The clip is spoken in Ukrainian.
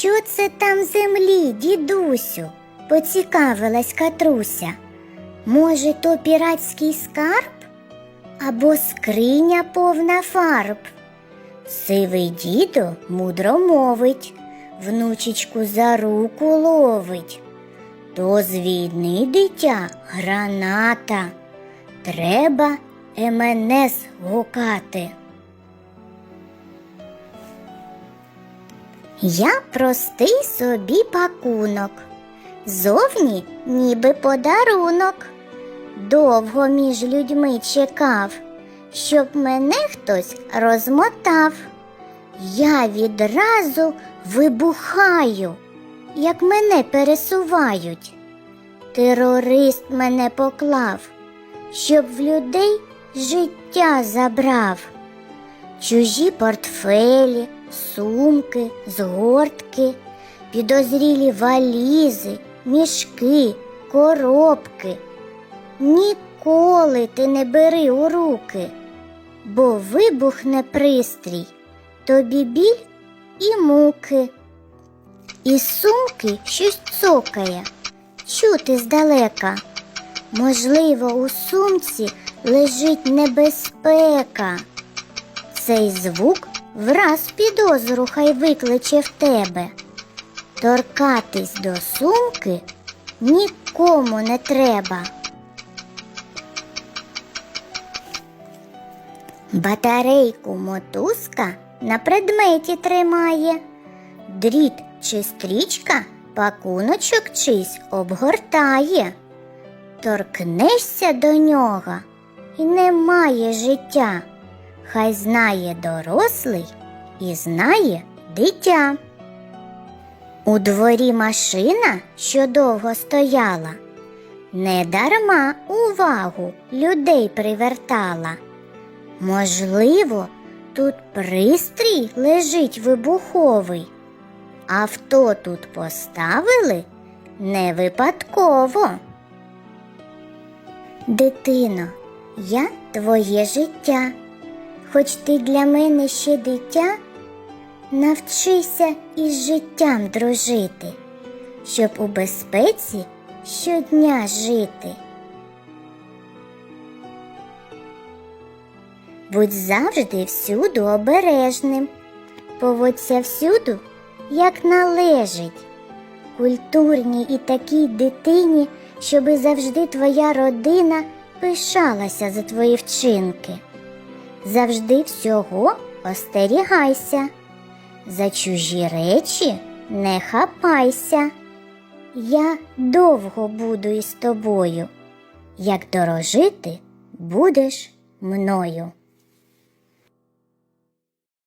Що це там в землі, дідусю? поцікавилась Катруся. Може, то піратський скарб? Або скриня повна фарб? Сивий дідо мудро мовить, внучечку за руку ловить. То з війни дитя граната. Треба МНС гукати. Я простий собі пакунок, зовні ніби подарунок. Довго між людьми чекав, щоб мене хтось розмотав. Я відразу вибухаю, як мене пересувають. Терорист мене поклав, щоб в людей життя забрав. Чужі портфелі, сумки, згортки, підозрілі валізи, мішки, коробки. Ніколи ти не бери у руки, бо вибухне пристрій, тобі біль і муки. Із сумки щось цокає, чути здалека. Можливо, у сумці лежить небезпека. Цей звук враз підозру хай викличе в тебе. Торкатись до сумки нікому не треба. Батарейку мотузка на предметі тримає. Дріт чи стрічка пакуночок чийсь обгортає. Торкнешся до нього і немає життя. Хай знає дорослий і знає дитя. У дворі машина, що довго стояла, не дарма увагу людей привертала. Можливо, тут пристрій лежить вибуховий. Авто тут поставили не випадково. Дитино, я твоє життя. Хоч ти для мене ще дитя, навчися із життям дружити, щоб у безпеці щодня жити. Будь завжди всюду обережним, поводься всюду, як належить, культурній і такій дитині, щоби завжди твоя родина пишалася за твої вчинки. Завжди всього остерігайся, за чужі речі не хапайся. Я довго буду із тобою, як дорожити будеш мною.